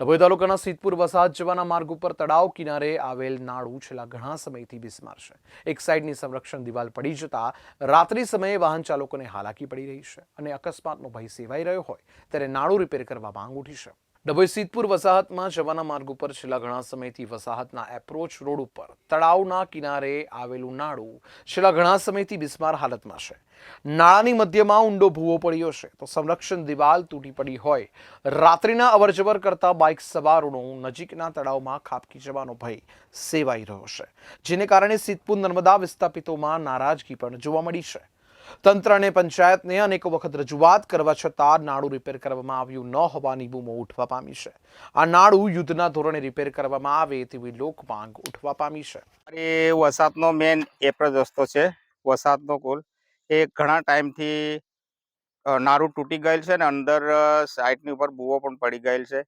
ડભોઈ તાલુકાના સિદ્ધપુર વસાહત જવાના માર્ગ ઉપર તળાવ કિનારે આવેલ નાળું છેલ્લા ઘણા સમયથી બિસ્માર છે. એક સાઈડની સંરક્ષણ દિવાલ પડી જતા રાત્રિ સમયે વાહન ચાલકોને હાલાકી પડી રહી છે અને અકસ્માતનો ભય સેવાઈ રહ્યો હોય ત્યારે નાળું રિપેર કરવા માંગ ઉઠી છે. ડભોઈ સિદ્ધપુર વસાહતમાં જવાના માર્ગ ઉપર છેલ્લા ઘણા સમયથી વસાહતના એપ્રોચ રોડ ઉપર તળાવના કિનારે આવેલું નાળું છેલ્લા ઘણા સમયથી બિસ્માર હાલતમાં છે. નાળાની મધ્યમાં ઊંડો ભૂવો પડ્યો છે, તો સંરક્ષણ દિવાલ તૂટી પડી હોય. રાત્રિના અવરજવર કરતા બાઇક સવારોનો નજીકના તળાવમાં ખાબકી જવાનો ભય સેવાઈ રહ્યો છે, જેને કારણે સિદ્ધપુર નર્મદા વિસ્થાપિતોમાં નારાજગી પણ જોવા મળી છે. તંત્ર અને પંચાયતને અનેક વખત રજૂઆત કરવા છતાં નાળું રિપેર કરવામાં આવ્યું ન હોવાની બૂમો ઉઠવા પામી છે. આ નાળું યુદ્ધના ધોરણે રિપેર કરવામાં આવે તેવી લોક માંગ ઉઠવા પામી છે. અરે વસાતનો મેન એપ્રજ રસ્તો છે. વસાતનો કુલ. એ ઘણા ટાઈમથી નારું તૂટી ગયેલ છે ને અંદર સાઇટની ઉપર બૂવો પણ પડી ગયેલ છે.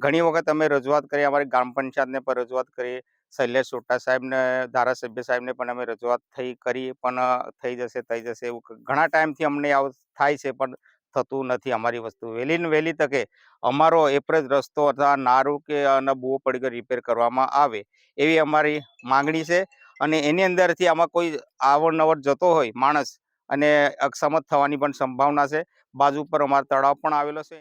ઘણી વખત અમે રજૂઆત કરી, અમારી ગ્રામ પંચાયતને પણ રજૂઆત કરી. શૈલેષ સોટા સાહેબને, ધારાસભ્ય સાહેબને પણ અમે રજૂઆત થઈ કરી, પણ થઈ જશે થઈ જશે એવું ઘણા ટાઈમથી અમને આવું થાય છે, પણ થતું નથી અમારી વસ્તુ. વહેલી ને વહેલી તકે અમારો એપ્રેજ રસ્તો અથવા નારું કે અને બુવો પડી ગયો રિપેર કરવામાં આવે, એવી અમારી માંગણી છે. અને એની અંદરથી આમાં કોઈ આવર જતો હોય માણસ અને અક્ષમત થવાની પણ સંભાવના છે. બાજુ પર અમારો તળાવ પણ આવેલો છે.